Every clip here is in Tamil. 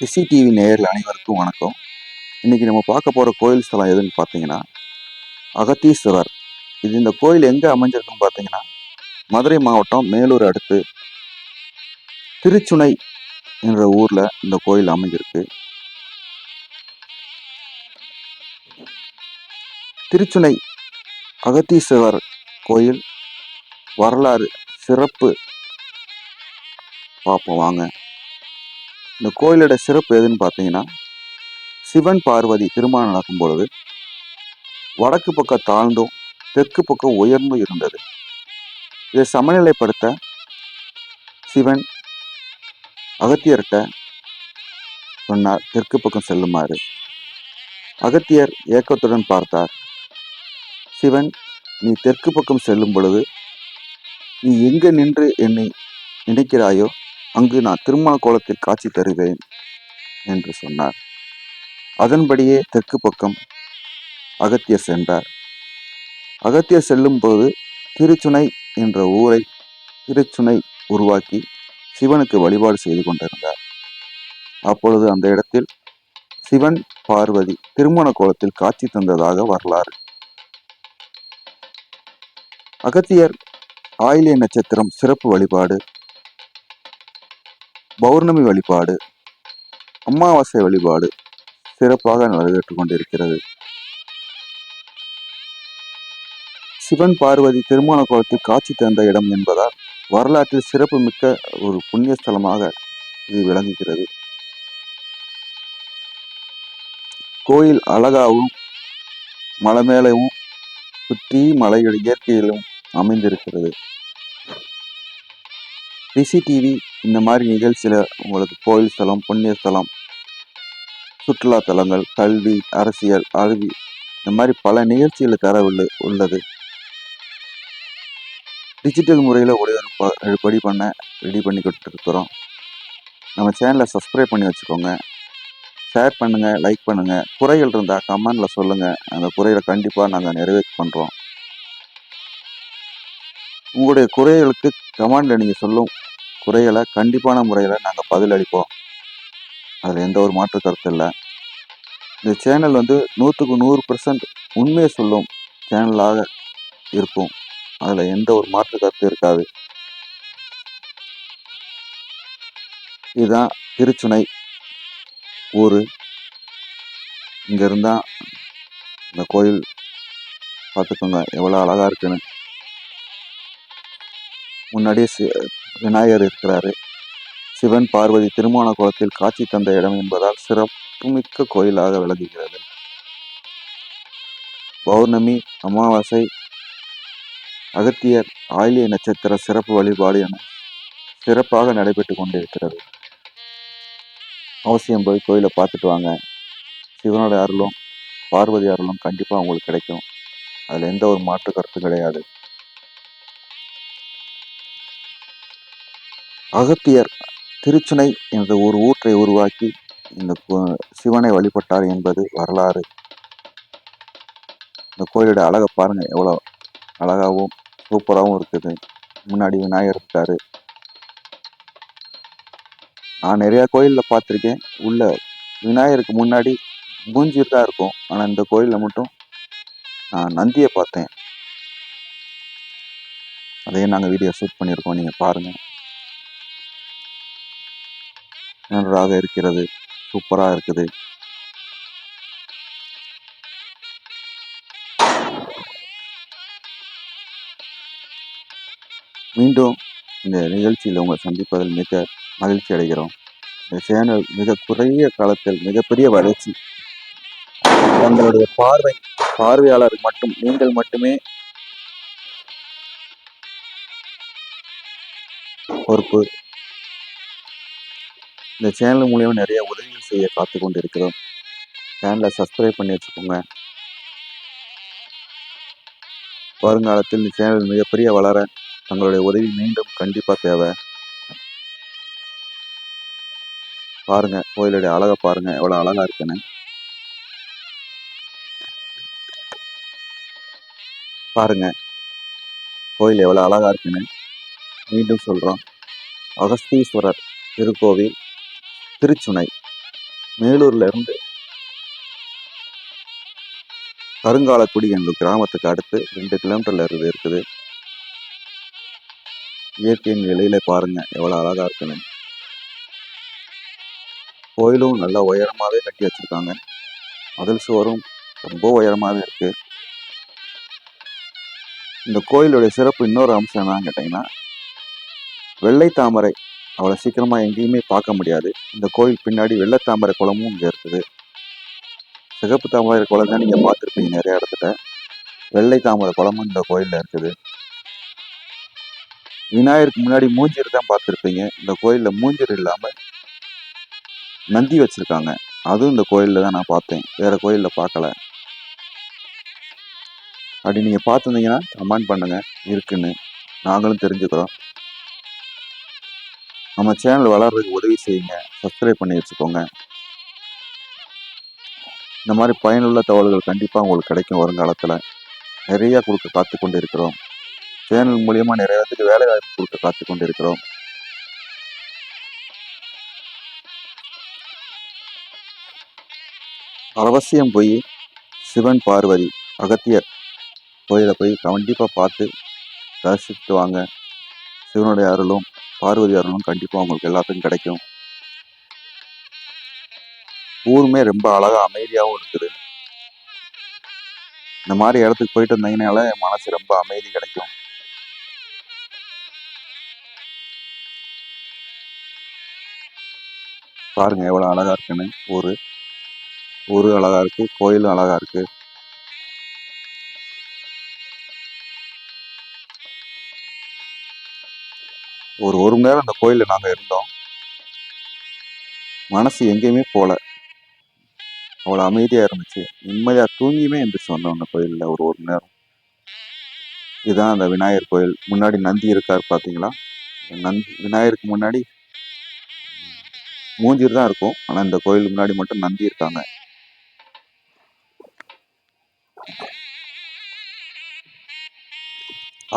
ரிஷி டிவி நேயர்கள் அனைவருக்கும் வணக்கம். இன்றைக்கி நம்ம பார்க்க போகிற கோயில் ஸ்தலம் எதுன்னு பார்த்தீங்கன்னா அகத்தீஸ்வரர். இது இந்த கோயில் எங்கே அமைஞ்சிருக்குன்னு பார்த்தீங்கன்னா மதுரை மாவட்டம் மேலூர் அடுத்து திருச்சுனை என்ற ஊரில் இந்த கோயில் அமைஞ்சிருக்கு. திருச்சுனை அகத்தீஸ்வரர் கோயில் வரலாறு சிறப்பு. பார்ப்போம் வாங்க. இந்த கோயிலோட சிறப்பு எதுன்னு பார்த்தீங்கன்னா சிவன் பார்வதி திருமணம் நடக்கும் பொழுது வடக்கு பக்கம் தாழ்ந்தும் தெற்கு பக்கம் உயர்ந்தும் இருந்தது. இதை சமநிலைப்படுத்த சிவன் அகத்தியர்கிட்ட சொன்னார் தெற்கு பக்கம் செல்லுமாறு. அகத்தியர் ஏக்கத்துடன் பார்த்தார் சிவன் நீ தெற்கு பக்கம் செல்லும் பொழுது நீ எங்கே நின்று என்னை நினைக்கிறாயோ அங்கு நான் திருமண கோலத்தில் காட்சி தருவேன் என்று சொன்னார். அதன்படியே தெற்கு பக்கம் அகத்தியர் சென்றார். அகத்தியர் செல்லும் போது திருச்சுனை என்ற ஊரை திருச்சுனை உருவாக்கி சிவனுக்கு வழிபாடு செய்து கொண்டிருந்தார். அப்பொழுது அந்த இடத்தில் சிவன் பார்வதி திருமண கோலத்தில் காட்சி தந்ததாக வரலாறு. அகத்தியர் ஆயிலிய நட்சத்திரம் சிறப்பு வழிபாடு பௌர்ணமி வழிபாடு அமாவாசை வழிபாடு சிறப்பாக நடைபெற்றுக் கொண்டிருக்கிறது. சிவன் பார்வதி திருமண கோலத்தில் காட்சி தந்த இடம் என்பதால் வரலாற்றில் சிறப்பு மிக்க ஒரு புண்ணிய ஸ்தலமாக இது விளங்குகிறது. கோயில் அழகாகவும் மலை மேலவும் சுற்றி மலையோட இயற்கையிலும் அமைந்திருக்கிறது. ரிஷி டிவி இந்த மாதிரி நிகழ்ச்சியில் உங்களுக்கு கோயில் ஸ்தலம் புண்ணிய ஸ்தலம் சுற்றுலா தலங்கள் கல்வி அரசியல் அறிவி இந்த மாதிரி பல நிகழ்ச்சிகள் தர உள்ளது. டிஜிட்டல் முறையில் ஒளிபரப்ப படி பண்ண ரெடி பண்ணி கொடுத்துருக்குறோம். நம்ம சேனலை சப்ஸ்கிரைப் பண்ணி வச்சுக்கோங்க. ஷேர் பண்ணுங்கள் லைக் பண்ணுங்கள் குறைகள் இருந்தால் கமெண்டில் சொல்லுங்கள் அந்த குறைகளை கண்டிப்பாக நாங்கள் நிறைவேற்றி பண்ணுறோம் உங்களுடைய குறைகளுக்கு கமெண்டில் நீங்கள் சொல்லும் குறைகளை கண்டிப்பான முறையில் நாங்கள் பதிலளிப்போம். அதில் எந்த ஒரு மாற்று கருத்து இல்லை. இந்த சேனல் வந்து நூற்றுக்கு நூறு பர்சன்ட் உண்மையை சொல்லும் சேனலாக இருக்கும். அதில் எந்த ஒரு மாற்று கருத்து இருக்காது. இதுதான் திருச்சுனை ஊர். இங்கே இருந்தால் இந்த கோயில் பார்த்துக்கோங்க எவ்வளோ அழகாக இருக்குன்னு. முன்னாடியே சி விநாயகர் இருக்கிறாரு. சிவன் பார்வதி திருமண குளத்தில் காட்சி தந்த இடம் என்பதால் சிறப்புமிக்க கோயிலாக விளங்குகிறது. பௌர்ணமி அமாவாசை அகத்தியர் ஆயிலிய நட்சத்திர சிறப்பு வழிபாடு என சிறப்பாக நடைபெற்று கொண்டிருக்கிறது. அவசியம் போய் கோயிலை பார்த்துட்டு வாங்க. சிவனோட அருளும் பார்வதி அருளும் கண்டிப்பாக உங்களுக்கு கிடைக்கும். அதில் எந்த ஒரு மாற்று கருத்து கிடையாது. அகத்தியர் திருச்சுனை என்ற ஒரு ஊற்றை உருவாக்கி இந்த சிவனை வழிபட்டார் என்பது வரலாறு. இந்த கோயிலோட அழகை பாருங்க எவ்வளோ அழகாகவும் சூப்பராகவும் இருக்குது. முன்னாடி விநாயகர் இருக்காரு. நான் நிறையா கோயிலில் பார்த்துருக்கேன். உள்ள விநாயகருக்கு முன்னாடி மூஞ்சி தான் இருக்கும். ஆனால் இந்த கோயிலில் மட்டும் நான் நந்தியை பார்த்தேன். அதையும் நாங்கள் வீடியோ ஷூட் பண்ணியிருக்கோம். நீங்கள் பாருங்கள் நன்றாக இருக்கிறது. சூப்பராக இருக்குது. மீண்டும் இந்த நிகழ்ச்சியில் உங்களை சந்திப்பதில் மிக மகிழ்ச்சி அடைகிறோம். இந்த சேனல் மிக குறைய காலத்தில் மிகப்பெரிய வளர்ச்சி. தங்களுடைய பார்வை பார்வையாளர் மட்டும் நீங்கள் மட்டுமே பொறுப்பு இந்த சேனல் மூலயமா நிறைய உதவிகள் செய்ய காத்து கொண்டு இருக்கிறோம் சேனலை சப்ஸ்கிரைப் பண்ணி வச்சுக்கோங்க. வருங்காலத்தில் இந்த சேனல் மிகப்பெரிய வளர தங்களுடைய உதவி மீண்டும் கண்டிப்பாக தேவை. பாருங்க கோயிலுடைய அழகை பாருங்க எவ்வளோ அழகா இருக்குன்னு. பாருங்க கோயில் எவ்வளோ அழகா இருக்குன்னு. மீண்டும் சொல்கிறோம் அகஸ்தீஸ்வரர் திருக்கோவில் திருச்சுனை மேலூர்ல இருந்து கருங்காலக்குடி என்ற கிராமத்துக்கு அடுத்து ரெண்டு கிலோமீட்டர்ல இருந்து இருக்குது. இயற்கையின் நிலையில பாருங்க எவ்வளவு அழகா இருக்குன்னு. கோயிலும் நல்ல உயரமாவே கட்டி வச்சிருக்காங்க. மதில் சுவரும் ரொம்ப உயரமாவே இருக்கு. இந்த கோயிலுடைய சிறப்பு இன்னொரு அம்சம் என்னன்னு கேட்டீங்கன்னா வெள்ளை தாமரை அவ்வளோ சீக்கிரமாக எங்கேயுமே பார்க்க முடியாது. இந்த கோயில் பின்னாடி வெள்ளை தாமரை குளமும் இங்கே இருக்குது. சிகப்பு தாமரை குளம் தான் நீங்கள் பார்த்துருப்பீங்க நிறைய இடத்துல. வெள்ளை தாமரை குளமும் இந்த கோயிலில் இருக்குது. விநாயகருக்கு முன்னாடி மூஞ்சீர் தான் பார்த்துருப்பீங்க. இந்த கோயிலில் மூஞ்சீர் இல்லாமல் நந்தி வச்சுருக்காங்க. அதுவும் இந்த கோயிலில் தான் நான் பார்த்தேன். வேறு கோயிலில் பார்க்கல. அப்படி நீங்கள் பார்த்துருந்தீங்கன்னா கமெண்ட் பண்ணுங்கள் இருக்குன்னு. நாங்களும் தெரிஞ்சுக்கிறோம். நம்ம சேனல் வளர்றதுக்கு உதவி செய்யுங்க. சப்ஸ்கிரைப் பண்ணி வச்சுக்கோங்க. இந்த மாதிரி பயனுள்ள தகவல்கள் கண்டிப்பாக உங்களுக்கு கிடைக்கும் வருங்காலத்தில். நிறையா கொடுக்க காத்து கொண்டு இருக்கிறோம் சேனல் மூலியமாக நிறைய பேருக்கு வேலை வாய்ப்பு கொடுக்க காத்து கொண்டு இருக்கிறோம் அவசியம் போய் சிவன் பார்வதி அகத்தியர் கோயிலை போய் கண்டிப்பாக பார்த்து தரிசித்து வாங்க. சிவனுடைய அருளும் பார்வதி அருளும் கண்டிப்பாக உங்களுக்கு எல்லாத்துக்கும் கிடைக்கும். ஊருமே ரொம்ப அழகா அமைதியாகவும் இருக்குது. இந்த மாதிரி இடத்துக்கு போயிட்டு வந்தீங்கனால என் மனசு ரொம்ப அமைதி கிடைக்கும். பாருங்க எவ்வளவு அழகா இருக்குன்னு. ஒரு ஊரு அழகா இருக்கு கோயிலும் அழகா இருக்கு. ஒரு ஒரு மணி நேரம் அந்த கோயிலில் நாங்கள் இருந்தோம். மனசு எங்கேயுமே போகல அவ்வளோ அமைதியாக இருந்துச்சு. நிம்மதியாக தூங்கியுமே எந்திரிச்சு வந்தோம் அந்த கோயிலில் ஒரு ஒரு மணி நேரம். இதுதான் அந்த விநாயகர் கோயில். முன்னாடி நந்தி இருக்காரு பார்த்தீங்களா? நந்தி விநாயகருக்கு முன்னாடி மூஞ்சிர் தான் இருக்கும். ஆனால் இந்த கோயில் முன்னாடி மட்டும் நந்தி இருக்காங்க.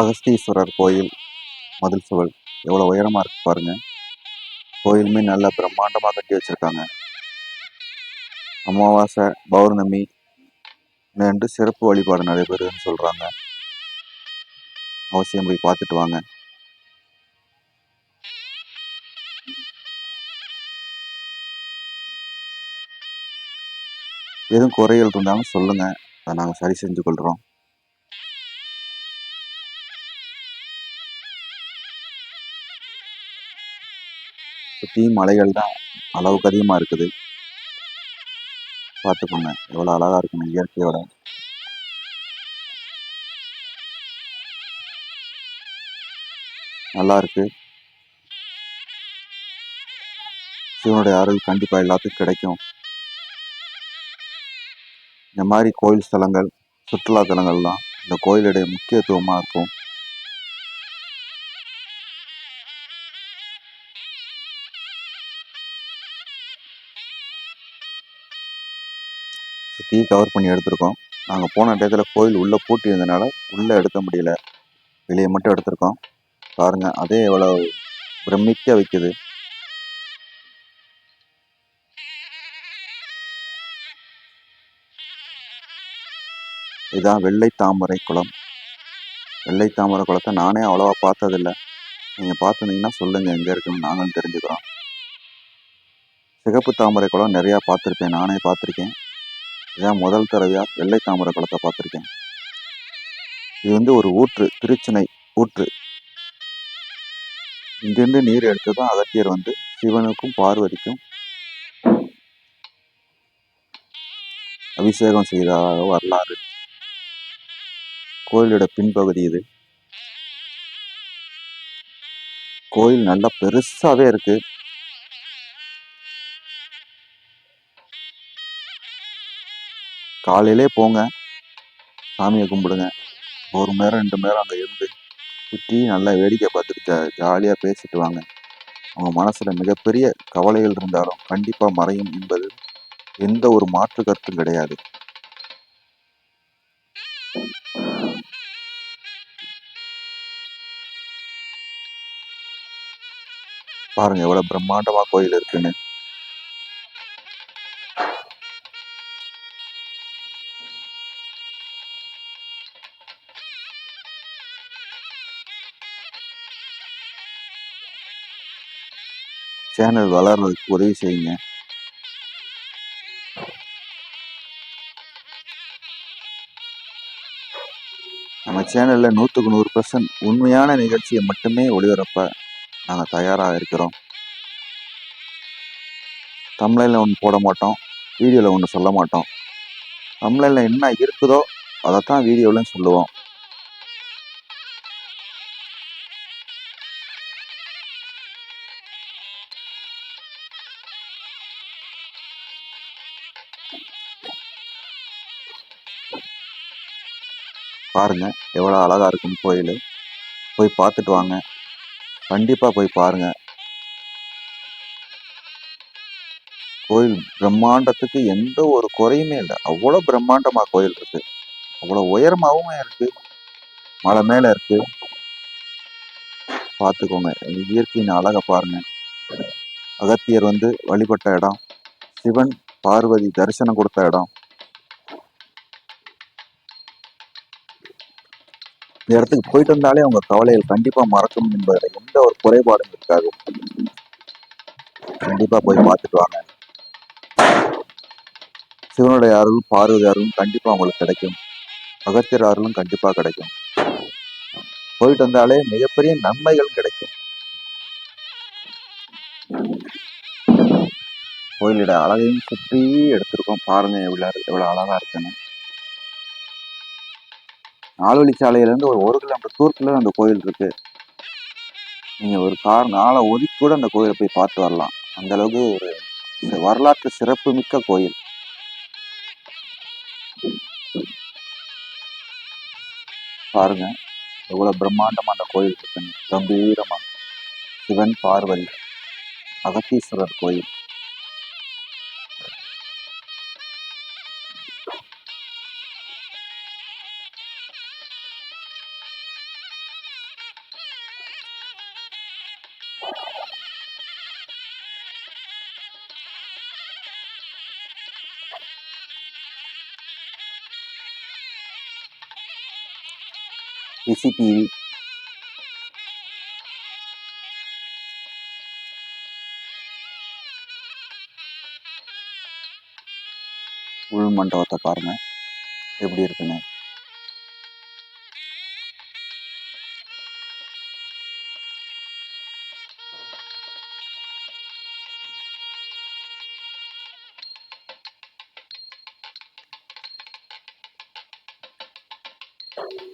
அகஸ்தீஸ்வரர் கோயில் மதில் சுவல் எவ்வளவு உயரமா இருக்கு பாருங்க. கோயிலுமே நல்லா பிரம்மாண்டமா கட்டி வச்சிருக்காங்க. அமாவாசை பௌர்ணமி என்று சிறப்பு வழிபாடு நடைபெறுதுன்னு சொல்றாங்க. அவசியம் போய் பார்த்துட்டு வாங்க. எதுவும் குறைகள் இருந்தாலும் சொல்லுங்க. அதை நாங்கள் சரி செஞ்சு கொள்றோம் சுற்றியும் மலைகள் தான் அளவுக்கு அதிகமாக இருக்குது. பார்த்துக்கோங்க எவ்வளோ அழகாக இருக்கும் இயற்கையோட. நல்லா இருக்கு. சிவனுடைய அருள் கண்டிப்பாக எல்லாத்துக்கும் கிடைக்கும். இந்த மாதிரி கோயில் ஸ்தலங்கள் சுற்றுலா தலங்கள்லாம் இந்த கோயிலுடைய முக்கியத்துவமாக இருக்கும். சுற்றி கவர் பண்ணி எடுத்திருக்கோம். நாங்கள் போன டயத்தில் கோயில் உள்ளே பூட்டி இருந்தனால உள்ளே எடுக்க முடியல. வெளியே மட்டும் எடுத்திருக்கோம். பாருங்கள் அதே எவ்வளோ பிரமிக்க வைக்குது. இதான் வெள்ளை தாமரை குளம். வெள்ளை தாமரை குளத்தை நானே அவ்வளோவா பார்த்ததில்ல. நீங்கள் பார்த்துருந்தீங்கன்னா சொல்லுங்கள் எங்கே இருக்குன்னு நாங்களும் தெரிஞ்சுக்கிறோம். சிகப்பு தாமரை குளம் நிறையா பார்த்துருப்பேன். நானே பார்த்துருக்கேன். இதான் முதல் தடவையாக வெள்ளை தாமரை குளத்தை பார்த்துருக்கேன். இது வந்து ஒரு ஊற்று திருச்சினை ஊற்று. இங்கிருந்து நீர் எடுத்து தான் அகத்தியர் வந்து சிவனுக்கும் பார்வதிக்கும் அபிஷேகம் செய்ததாக வரலாறு. கோயிலோட பின்பகுதி இது. கோயில் நல்லா பெருசாவே இருக்கு. காலையிலே போங்க. சாமியை கும்பிடுங்க. ஒரு மணி நேரம் ரெண்டு மணி நேரம் அங்கே இருந்து சுற்றி நல்லா வேடிக்கை பார்த்துட்டு ஜா ஜாலியாக பேசிட்டு வாங்க. அவங்க மனசில் மிகப்பெரிய கவலைகள் இருந்தாலும் கண்டிப்பாக மறையும் என்பது எந்த ஒரு மாற்று கருத்தும் கிடையாது. பாருங்க எவ்வளோ பிரம்மாண்டமா கோயில் இருக்குன்னு. சேனல் வளர்றதுக்கு உதவி செய்யுங்க. நம்ம சேனலில் நூற்றுக்கு நூறு பர்சன்ட் உண்மையான நிகழ்ச்சியை மட்டுமே ஒளிபரப்ப நாங்கள் தயாராக இருக்கிறோம். தமிழில் ஒன்று போட மாட்டோம். வீடியோவில் ஒன்று சொல்ல மாட்டோம். தமிழில் என்ன இருக்குதோ அதைத்தான் வீடியோவில் சொல்லுவோம். பாருங்க. எவ்வளோ அழகா இருக்குன்னு கோயில். போய் பார்த்துட்டு வாங்க. கண்டிப்பாக போய் பாருங்க. கோயில் பிரம்மாண்டத்துக்கு எந்த ஒரு குறையுமே இல்லை. அவ்வளோ பிரம்மாண்டமா கோயில் இருக்கு. அவ்வளோ உயரமாகவும் இருக்கு. மலை மேலே இருக்கு. பார்த்துக்கோங்க. இயற்கையின் அழகை பாருங்க. அகத்தியர் வந்து வழிபட்ட இடம். சிவன் பார்வதி தரிசனம் கொடுத்த இடம். இந்த இடத்துக்கு போயிட்டு வந்தாலே அவங்க கவலைகள் கண்டிப்பா மறக்கும் என்பதில் எந்த ஒரு குறைபாடும் இருக்காது. கண்டிப்பா போய் பார்த்துட்டு வாங்க. சிவனுடைய அருள் பார்வதி அருளும் கண்டிப்பா உங்களுக்கு கிடைக்கும். அகத்தியர் அருளும் கண்டிப்பா கிடைக்கும். போயிட்டு வந்தாலே மிகப்பெரிய நன்மைகள் கிடைக்கும். கோயிலோட அழகையும் சுற்றி எடுத்திருக்கோம். பாருங்க எவ்வளோ எவ்வளவு அழகா இருக்குன்னு. நால்வழி சாலையிலேருந்து ஒரு ஒரு கிலோமீட்டர் தூரத்தில் அந்த கோயில் இருக்கு. நீங்கள் ஒரு கார் நாளை ஒதுக்கி கூட அந்த கோயிலை போய் பார்த்து வரலாம். அந்த அளவுக்கு ஒரு இந்த வரலாற்று சிறப்பு மிக்க கோயில். பாருங்க எவ்வளோ பிரம்மாண்டமாக அந்த கோயில் இருக்குன்னு. கம்பீரமாக சிவன் பார்வதி அகத்தீஸ்வரர் கோயில். சிசிடிவி உள் மண்டபத்தை பாருங்க எப்படி இருக்குன்னு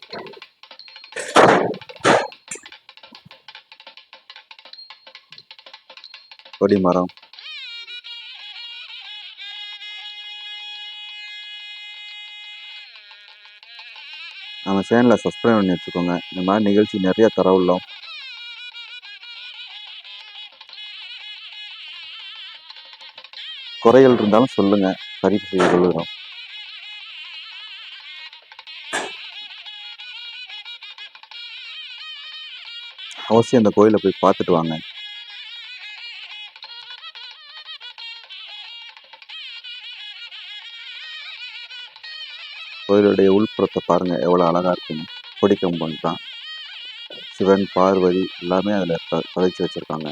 Thank you. கொடி மரம். நம்ம சேனலை சப்ஸ்கிரைப் பண்ணி வச்சுக்கோங்க. இந்த மாதிரி நிகழ்ச்சி நிறைய தர உள்ளோம். குறைகள் இருந்தாலும் சொல்லுங்க. சரி செய்ய கொள்கிறோம். அவசியம் அந்த கோயிலை போய் பார்த்துட்டு வாங்க. கோயிலுடைய உள்புறத்தை பாருங்க எவ்வளவு அழகா இருக்குன்னு. கொடிக்கம்பம் தான் சிவன் பார்வதி எல்லாமே அதுல ப- பதிச்சு வச்சிருக்காங்க.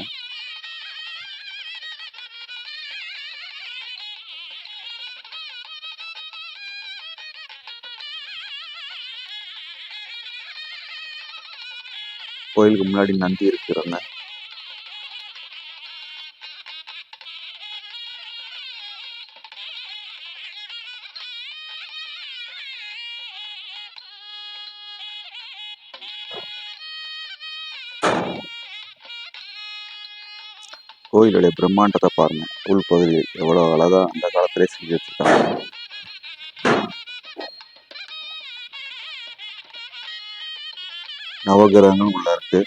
கோயிலுக்கு முன்னாடி நந்தி இருக்கிறாங்க கோயிலுடைய பிரம்மாண்டத்தை பாருங்க. உள்பகுதியில் எவ்வளோ அழகாக அந்த காலத்திலே செஞ்சு வச்சுருக்காங்க. நவகிரகங்கள் உள்ள இருக்கு.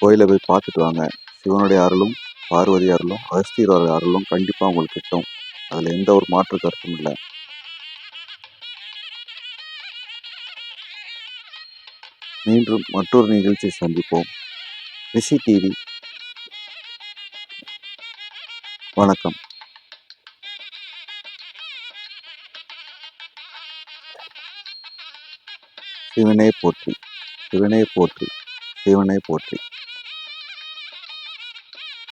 கோயிலை போய் பார்த்துட்டு வாங்க. சிவனுடைய அருளும் பார்வதி அருளும் அகஸ்தீரோட அருளும் கண்டிப்பாக உங்களுக்கு கிட்டும். அதில் எந்த ஒரு மாற்று கருத்தும் இல்லை. மீண்டும் மற்றொரு நிகழ்ச்சி சந்திப்போம். ரிஷி டிவி. வணக்கம். சிவனே போற்றி. சிவனே போற்றி. சிவனே போற்றி.